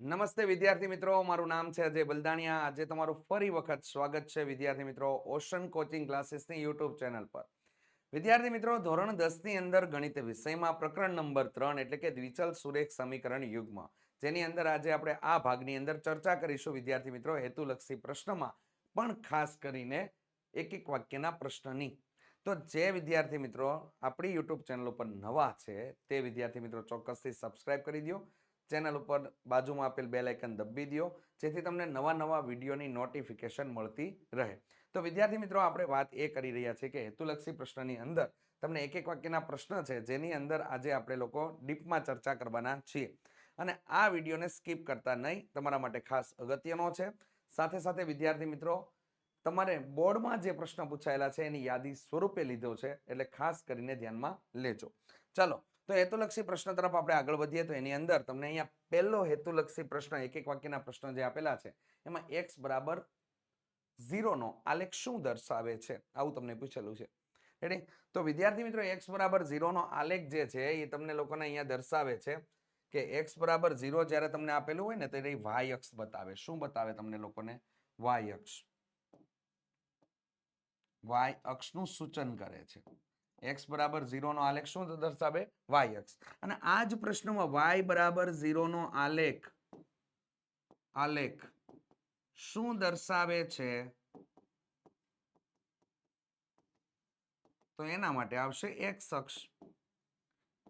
નમસ્તે વિદ્યાર્થી મિત્રો, મારું નામ છે અજય બલદાણિયા. આજે તમારું ફરી વખત સ્વાગત છે વિદ્યાર્થી મિત્રો ઓશન કોચિંગ ક્લાસીસની યુટ્યુબ ચેનલ પર. વિદ્યાર્થી મિત્રો, ધોરણ દસની અંદર ગણિત વિષયમાં પ્રકરણ નંબર ત્રણ એટલે કે દ્વિચલ સુરેખ સમીકરણ યુગ્મ. જેની અંદર આજે આપણે આ ભાગની અંદર ચર્ચા કરીશું વિદ્યાર્થી મિત્રો હેતુલક્ષી પ્રશ્નમાં, પણ ખાસ કરીને એક એક વાક્યના પ્રશ્નની. તો જે વિદ્યાર્થી મિત્રો આપણી યુટ્યુબ ચેનલ ઉપર નવા છે તે વિદ્યાર્થી મિત્રો ચોક્કસથી સબસ્ક્રાઇબ કરી દો ચેનલ ઉપર બાજુમાં આપેલ બેલ આઇકન દબી દો જેથી તમને નવા નવા વિડીયોની નોટિફિકેશન મળતી રહે. તો વિદ્યાર્થી મિત્રો, આપણે વાત એ કરી રહ્યા છીએ કે હેતુલક્ષી પ્રશ્નની અંદર તમને એક એક વાક્યના પ્રશ્ન છે, જેની અંદર આજે આપણે લોકો ડીપમાં ચર્ચા કરવાના છીએ. અને આ વિડીયોને સ્કીપ કરતા નહીં, તમારા માટે ખાસ અગત્યનો છે. સાથે સાથે વિદ્યાર્થી મિત્રો, તમારે બોર્ડમાં જે પ્રશ્ન પૂછાયેલા છે, એની યાદી સ્વરૂપે લીધો છે, એટલે ખાસ કરીને ધ્યાનમાં લેજો. ચલો તો હેતુલક્ષી પ્રશ્ન તરફ આપણે આગળ વધીએ તો એની અંદર તમને અહીંયા પહેલો હેતુલક્ષી પ્રશ્ન, એક એક વાક્યના પ્રશ્ન જે આપેલા છે, એમાં એક્સ બરાબર ઝીરોનો આલેખ શું દર્શાવે છે? આવું તમને પૂછેલું છે. રેડી તો વિદ્યાર્થી મિત્રો એક્સ બરાબર ઝીરોનો આલેખ જે છે, એ તમને લોકોને અહીંયા દર્શાવે છે કે એક્સ બરાબર ઝીરો જ્યારે તમને આપેલું હોય ને, તો એ વાય અક્ષ બતાવે. શું બતાવે તમને લોકોને? વાય અક્ષ. વાય અક્ષનું સૂચન કરે છે. એક્સ બરાબર ઝીરોનો આલેખ શું દર્શાવે? વાય અક્ષ અને આ જ પ્રશ્નમાં વાય બરાબર ઝીરોનો આલેખ આલેખ શું દર્શાવે છે? તો એના માટે આવશે એક્સ અક્ષ.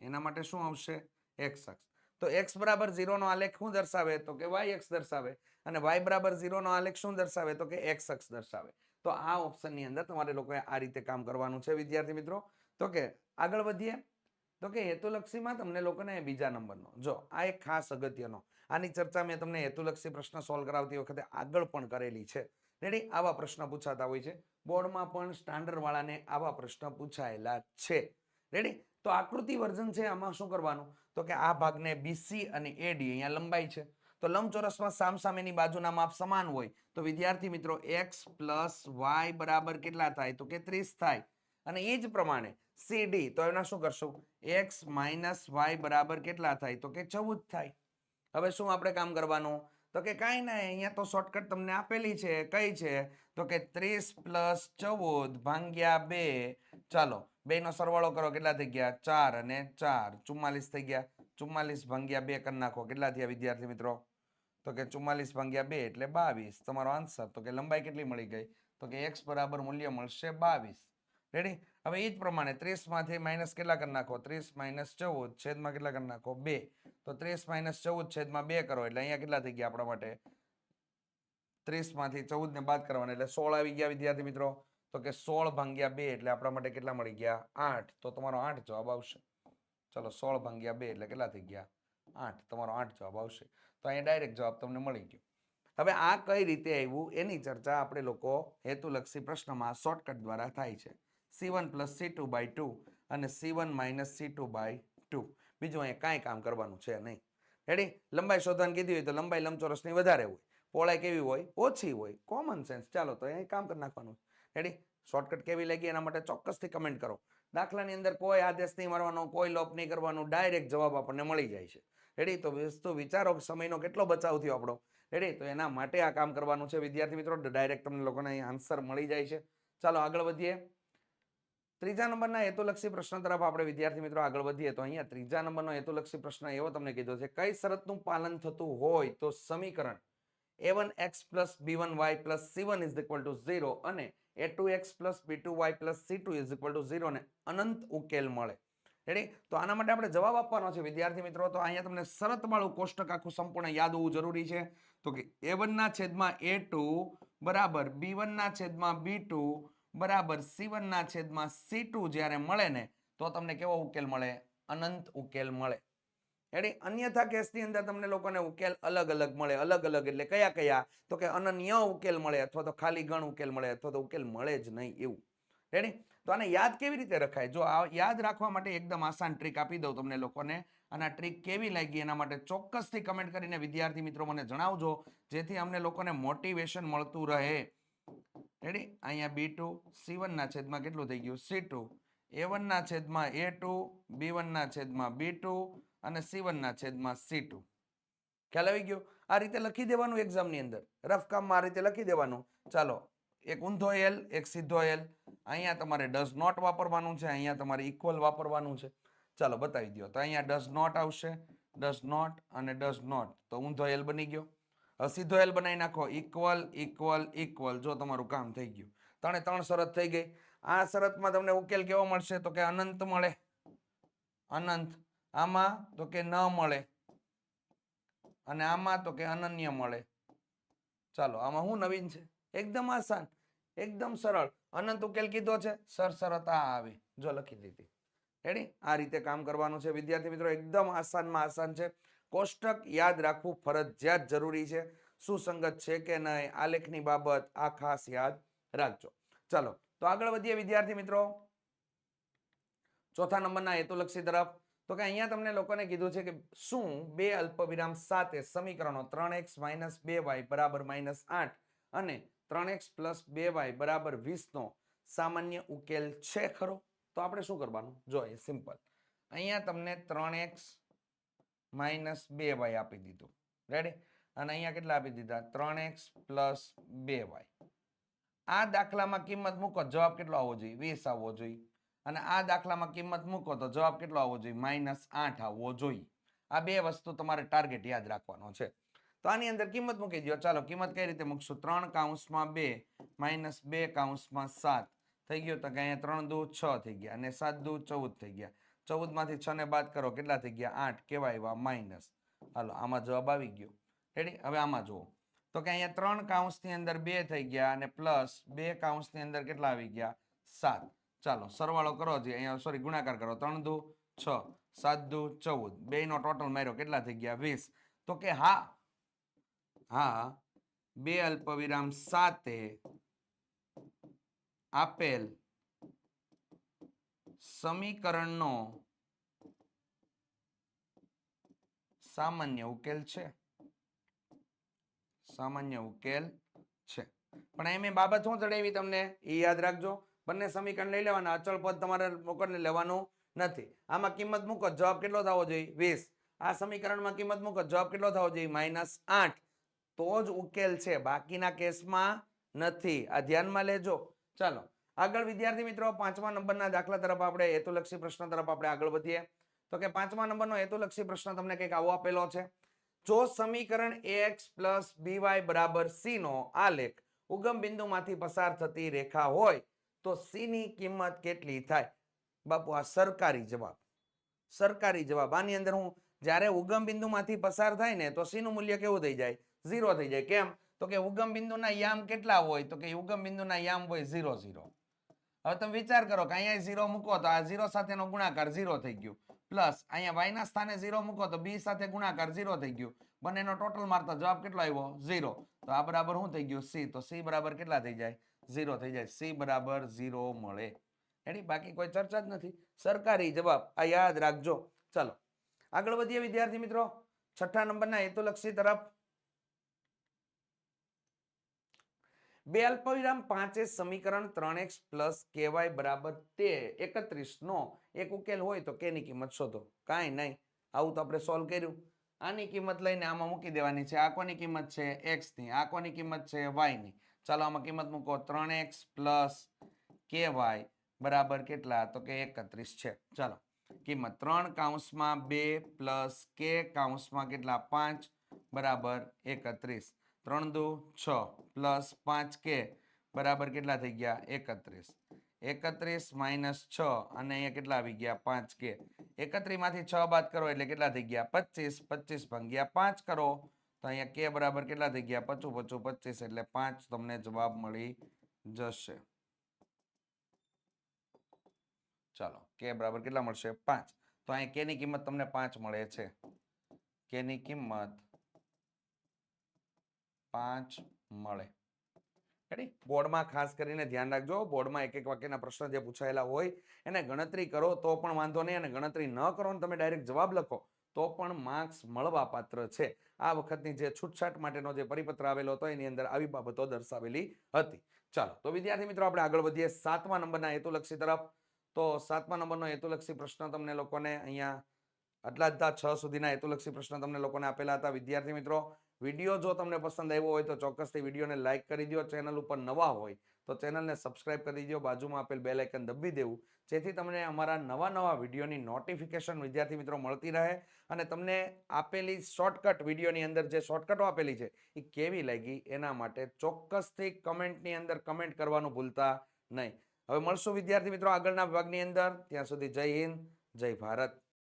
એના માટે શું આવશે? એક્સ અક્ષ. તો એક્સ બરાબર ઝીરોનો આલેખ શું દર્શાવે? તો કે વાય એક્સ દર્શાવે. અને વાય બરાબર ઝીરોનો આલેખ શું દર્શાવે? તો કે એક્સ અક્ષ દર્શાવે. તો આ ઓપ્શનની અંદર તમારે લોકોએ આ રીતે કામ કરવાનું છે, વિદ્યાર્થી મિત્રો. તો કે આગળ વધીએ. તો કે હેતુલક્ષીમાં તમને લોકોને બીજા નંબરનો. જો, આ એક ખાસ અગત્યનો. આની ચર્ચા મેં તમને હેતુલક્ષી પ્રશ્ન સોલ્વ કરાવતી વખતે આગળ પણ કરેલી છે. રેડી આવા પ્રશ્ન પૂછાતા હોય છે. બોર્ડમાં પણ સ્ટાન્ડર્ડ વાળાને આવા પ્રશ્ન પૂછાયેલા છે. રેડી તો આકૃતિ વર્ઝન છે, આમાં શું કરવાનું? તો કે આ ભાગને બીસી અને એડી અહીંયા લંબાઈ છે. તો લંબચોરસમાં સામસામેની બાજુના માપ સમાન હોય. તો વિદ્યાર્થી મિત્રો એક્સ પ્લસ વાય બરાબર કેટલા થાય? તો કે ત્રીસ થાય. અને એ જ પ્રમાણે સીડી તો એના શું કરશું? એક્સ માઇનસ વાય બરાબર કેટલા થાય? તો કે ચૌદ થાય. હવે શું આપણે કામ કરવાનું? તો કે કાંઈ નહીં, અહીંયા તો શોર્ટકટ તમને આપેલી છે, કઈ છે? તો કે ત્રીસ પ્લસ ચૌદ ભાંગ્યા બે. ચાલો, બેનો સરવાળો કરો, કેટલા થઈ ગયા? ચાર અને ચાર. ચુમ્માલીસ થઈ ગયા. ચુમ્માલીસ ભાંગ્યા બે કરી નાખો. કેટલા થયા વિદ્યાર્થી મિત્રો? તો કે ચુમ્માલીસ ભાંગ્યા બે એટલે બાવીસ. તમારો આન્સર તો કે લંબાઈ કેટલી મળી ગઈ? તો કે એક્સ બરાબર મૂલ્ય મળશે બાવીસ. રેડી હવે એ જ પ્રમાણે ત્રીસમાંથી માઇનસ કેટલા કરી નાખો? ત્રીસ માઇનસ ચૌદ, છેદમાં કેટલા કરી નાખો? બે. તો ત્રીસ માઇનસ ચૌદ, છેદમાં બે કરો એટલે અહીંયા કેટલા થઈ ગયા આપણા માટે? ત્રીસમાંથી ચૌદને બાદ કરવાના એટલે સોળ આવી ગયા વિદ્યાર્થી મિત્રો. તો કે સોળ ભાંગ્યા બે એટલે આપણા માટે કેટલા મળી ગયા? આઠ. તો તમારો આઠ જવાબ આવશે. ચલો સોળ ભાંગ્યા બે એટલે કેટલા થઈ ગયા? આઠ. તમારો આઠ જવાબ આવશે. તો અહીંયા ડાયરેક્ટ જવાબ તમને મળી ગયો. હવે આ કઈ રીતે આવ્યું? એની ચર્ચા આપણે લોકો હેતુલક્ષી પ્રશ્નમાં શોર્ટકટ દ્વારા થાય છે. C one plus C two by two અને C one minus C two by two બીજું અહીંયા કાંઈ કામ કરવાનું છે નહીં. રેડી લંબાઈ શોધવાની કીધી હોય તો લંબાઈ લંબચોરસની વધારે હોય. પહોળાઈ કેવી હોય? ઓછી હોય. કોમન સેન્સ ચાલો તો અહીંયા કામ કરી નાખવાનું. રેડી શોર્ટકટ કેવી લાગી? એના માટે ચોક્કસથી કમેન્ટ કરો. દાખલાની અંદર કોઈ આદેશ નહીં મારવાનો, કોઈ લોપ નહીં કરવાનું ડાયરેક્ટ જવાબ આપણને મળી જાય છે. રેડી તો વસ્તુ વિચારો સમયનો કેટલો બચાવ થયો આપણો. રેડી તો એના માટે આ કામ કરવાનું છે. વિદ્યાર્થી મિત્રો ડાયરેક્ટ તમને લોકોને અહીં આન્સર મળી જાય છે. ચાલો આગળ વધીએ. ત્રીજા નંબરના હેતુલક્ષી પ્રશ્ન તરફ આપણે વિદ્યાર્થી મિત્રો આગળ વધીએ તો અહીંયા ત્રીજા નંબરનો હેતુલક્ષી પ્રશ્ન એવો તમને કીધો છે, કઈ શરતનું પાલન થતું હોય તો સમીકરણ A one X plus B one Y plus C one is equal to zero અને A two X plus B two Y plus C two is equal to zero ને અનંત ઉકેલ મળે. રેડી તો આના માટે આપણે જવાબ આપવાનો છે, વિદ્યાર્થી મિત્રો. તો અહીંયા તમને શરતવાળું કોષ્ટક આખું સંપૂર્ણ યાદ હોવું જરૂરી છે. તો કે એ વનના છેદમાં એ ટુ બરાબર બી વનના છેદમાં બી ટુ બરાબર સી વનના છેદમાં સી જ્યારે મળે ને, તો તમને કેવો ઉકેલ મળે? અનંત ઉકેલ મળે. એટલે અન્યથા કેસની અંદર તમને લોકોને ઉકેલ અલગ અલગ મળે, અલગ અલગ એટલે કયા કયા? તો કે અનન્ય ઉકેલ મળે અથવા તો ખાલી ગણ ઉકેલ મળે અથવા તો ઉકેલ મળે જ નહીં એવું. રેડી તો આને યાદ કેવી રીતે રખાય? જો આ યાદ રાખવા માટે એકદમ આસાન ટ્રીક આપી દઉં તમને લોકોને. અને આ ટ્રીક કેવી લાગી એના માટે ચોક્કસથી કમેન્ટ કરીને વિદ્યાર્થી મિત્રો મને જણાવજો, જેથી અમને લોકોને મોટિવેશન મળતું રહે. રેડી અહીંયા બી ટુ સી વનના છેદમાં કેટલું થઈ ગયું? સી ટુ એ વનના છેદમાં એ ટુ બી વનના છેદમાં બી ટુ અને સી વનના છેદમાં સી ટુ ખ્યાલ આવી ગયો? આ રીતે લખી દેવાનું એક્ઝામની અંદર. રફ કામમાં આ રીતે લખી દેવાનું. ચાલો, એક ઊંધો એલ એક સીધો એલ અહીંયા તમારે ડઝ નોટ વાપરવાનું છે, અહીંયા તમારે ઇક્વલ વાપરવાનું છે. ચાલો, બતાવી દો તો અહીંયા ડઝ નોટ આવશે. ડઝ નોટ અને ડઝ નોટ તો ઊંધો એલ બની ગયો. સીધો એલ બનાવી નાખો. ઇક્વલ ઇક્વલ ઇક્વલ જો તમારું કામ થઈ ગયું. ત્રણે ત્રણ શરત થઈ ગઈ. આ શરતમાં તમને ઉકેલ કેવો મળશે? તો કે અનંત મળે. અનંત. આમાં તો કે ન મળે. અને આમાં તો કે અનન્ય મળે. ચાલો, આમાં શું નવીન છે? એકદમ આસાન. એકદમ સરળ. અનંત ઉકેલ કીધો છે. સર શરત આ આવે. જો લખી દીધી. રેડી આ રીતે કામ કરવાનું છે. વિદ્યાર્થી મિત્રો, એકદમ આસાનમાં આસાન છે. કોષ્ટક યાદ રાખવું ફરજિયાત જરૂરી છે. સુસંગત છે કે નહીં આલેખની બાબત આ ખાસ યાદ રાખજો. ચાલો, તો આગળ વધીએ વિદ્યાર્થી મિત્રો. ચોથા નંબરના હેતુલક્ષી તરફ. તો કે અહીંયા તમને લોકોને કીધું છે કે શું બે અલ્પવિરામ સાથે સમીકરણો ત્રણ એક્સ માઇનસ બે વાય બરાબર માઇનસ આઠ અને ત્રણ એક્સ પ્લસ બે વાય બરાબર વીસનો સામાન્ય ઉકેલ છે ખરો? તો આપણે શું કરવાનું? જોઈએ, સિમ્પલ. અહીંયા તમને ત્રણ એક્સ માઇનસ બે વાય આપી દીધું. રેડી અને અહીંયા કેટલા આપી દીધા? ત્રણ એક્સ પ્લસ બે વાય. આ દાખલામાં કિંમત મૂકો. જવાબ કેટલો આવવો જોઈએ? વીસ આવવો જોઈએ. અને આ દાખલામાં કિંમત મૂકો તો જવાબ કેટલો આવવો જોઈએ? માઇનસ આઠ આવવો જોઈએ. આ બે વસ્તુ તમારે ટાર્ગેટ યાદ રાખવાનો છે. તો આની અંદર કિંમત મૂકી દો ચાલો, કિંમત કઈ રીતે મૂકશું? ત્રણ કાઉન્સમાં બે માઇનસ બે કાઉન્સમાં સાત. થઈ ગયો તો કે અહીંયા ત્રણ દૂ છ થઈ ગયા અને સાત દૂધ ચૌદ થઈ ગયા. ચૌદમાંથી છ ને બાદ કરો, કેટલા થઈ ગયા? આઠ કેવા આવ્યા માઇનસ હાલો, આમાં જવાબ આવી ગયો. રેડી હવે આમાં જુઓ. તો કે અહીંયા ત્રણ કાઉન્સની અંદર બે થઈ ગયા અને પ્લસ બે કાઉન્સની અંદર કેટલા આવી ગયા? સાત. ચાલો, સરવાળો કરો જે અહીંયા સોરી ગુણાકાર કરો. ત્રણ દુ, છ. સાત દુ, ચૌદ. બે નો ટોટલ માર્યો, કેટલા થઈ ગયા? વીસ. તો કે હા હા, બે અલ્પવિરામ સાતે આપેલ સમીકરણનો સામાન્ય ઉકેલ છે. સામાન્ય ઉકેલ છે. પણ એમ મેં બાબત શું જણાવી તમને? એ યાદ રાખજો. બંને સમીકરણ લઈ લેવાના. અચળ પદ તમારે મોકલને લેવાનું નથી. આમાં કિંમત મૂકો. જવાબ કેટલો થવો જોઈએ? વીસ. આ સમીકરણમાં કિંમત મૂકો. જવાબ કેટલો થવો જોઈએ? માઇનસ આઠ. તો જ ઉકેલ છે. બાકીના કેસમાં નથી. આ ધ્યાનમાં લેજો. ચાલો. આગળ વિદ્યાર્થી મિત્રો, પાંચમા નંબરના દાખલા તરફ આપણે હેતુલક્ષી પ્રશ્ન તરફ આપણે આગળ વધીએ. તો કે પાંચમા નંબરનો હેતુલક્ષી પ્રશ્ન તમને કંઈક આવો આપેલો છે. જો સમીકરણ એક્સ પ્લસ બીવાય બરાબર સીનો આલેખ ઉગમ બિંદુમાંથી પસાર થતી રેખા હોય, તો સીની કિંમત કેટલી થાય? બાપુ, આ સરકારી જવાબ. સરકારી જવાબ. આની અંદર હું જ્યારે ઉગમ બિંદુમાંથી પસાર થાય ને, તો સીનું મૂલ્ય કેવું થઈ જાય? ઝીરો થઈ જાય. કેમ? તો કે ઉગમ બિંદુના યામ કેટલા હોય? તો કે ઉગમ બિંદુના યામ હોય ઝીરો ઝીરો. હવે તમે વિચાર કરો કે અહીંયા ઝીરો મૂકો તો આ ઝીરો સાથેનો ગુણાકાર ઝીરો થઈ ગયો. પ્લસ અહીંયા વાયના સ્થાને ઝીરો મૂકો તો બી સાથે ગુણાકાર ઝીરો થઈ ગયો. બંનેનો ટોટલ મારતા જવાબ કેટલો આવ્યો? ઝીરો. તો આ બરાબર શું થઈ ગયું? સી તો સી બરાબર કેટલા થઈ જાય? ઝીરો થઈ જાય. સી બરાબર ઝીરો મળે. એની બાકી કોઈ ચર્ચા જ નથી. સરકારી જવાબ. આ યાદ રાખજો. ચાલો. આગળ વધીએ વિદ્યાર્થી મિત્રો. છઠ્ઠા નંબરના હેતુલક્ષી તરફ. બે અલ્પવિરામ, પાંચે સમીકરણ, ત્રણ એક્સ પ્લસ કેવાય બરાબર તે એકત્રીસ નો એક ઉકેલ હોય તો કેની કિંમત શોધો? કાંઈ નહીં. આવું તો આપણે સોલ્વ કર્યું. આની કિંમત લઈને આમાં મૂકી દેવાની છે. આ કોની કિંમત છે? એક્સની આ કોની કિંમત છે? વાયની. ચાલો આમાં કિંમત મૂકો. ત્રણ એક્સ પ્લસ કે વાય બરાબર કેટલા? તો કે એકત્રીસ છે. ચાલો. કિંમત ત્રણ કાઉન્સમાં બે પ્લસ કે કાઉન્સમાં કેટલા? પાંચ. બરાબર એકત્રીસ. ત્રણ દુ, છ, પ્લસ પાંચ કે, બરાબર કેટલા થઈ ગયા? એકત્રીસ. એકત્રીસ માઇનસ છ, અને અહીંયા કેટલા આવી ગયા? પાંચ કે. એકત્રીસમાંથી છ બાદ કરો એટલે કેટલા થઈ ગયા? પચીસ. પચીસ ભાગ્યા પાંચ કરો, તો અહીંયા કે બરાબર કેટલા થઈ ગયા? પચું પચું, પચીસ એટલે પાંચ તમને જવાબ મળી જશે. ચાલો, કે બરાબર કેટલા મળશે? પાંચ. તો અહીંયા કે ની કિંમત તમને પાંચ મળે છે. કે ની કિંમત પાંચ મળે. રેડી બોર્ડમાં ખાસ કરીને ધ્યાન રાખજો. બોર્ડમાં એક એક વાક્યના પ્રશ્ન જે પૂછાયેલા હોય, એને ગણતરી કરો તો પણ વાંધો નહીં. અને ગણતરી ન કરો ને તમે ડાયરેક્ટ જવાબ લખો, તો પણ માર્ક્સ મળવા પાત્ર છે. આ વખતની જે છૂટછાટ માટેનો જે પરિપત્ર આવેલો હતો, એની અંદર આવી બાબતો દર્શાવેલી હતી. ચાલો, તો વિદ્યાર્થી મિત્રો, આપણે આગળ વધીએ સાતમા નંબરના હેતુલક્ષી તરફ. તો સાતમા નંબરનો હેતુલક્ષી પ્રશ્ન તમને લોકોને અહીંયા, આટલા જ છ સુધીના હેતુલક્ષી પ્રશ્ન તમને લોકોને આપેલા હતા. વિદ્યાર્થી મિત્રો વીડિયો જો તમને પસંદ આવ્યો હોય તો ચોક્કસથી વિડીયોને લાઇક કરી દો ચેનલ ઉપર નવા હોય તો ચેનલને સબસ્ક્રાઇબ કરી દો બાજુમાં આપેલ બેલ આઇકન દબી દેવું, જેથી તમને અમારા નવા નવા વિડીયોની નોટિફિકેશન વિદ્યાર્થી મિત્રો મળતી રહે અને તમને આપેલી શોર્ટકટ વિડીયોની અંદર જે શોર્ટકટો આપેલી છે એ કેવી લાગી એના માટે ચોક્કસથી કમેન્ટની અંદર કમેન્ટ કરવાનું ભૂલતા નહીં. હવે મળશું વિદ્યાર્થી મિત્રો આગળના ભાગની અંદર. ત્યાં સુધી જય હિન્દ, જય ભારત.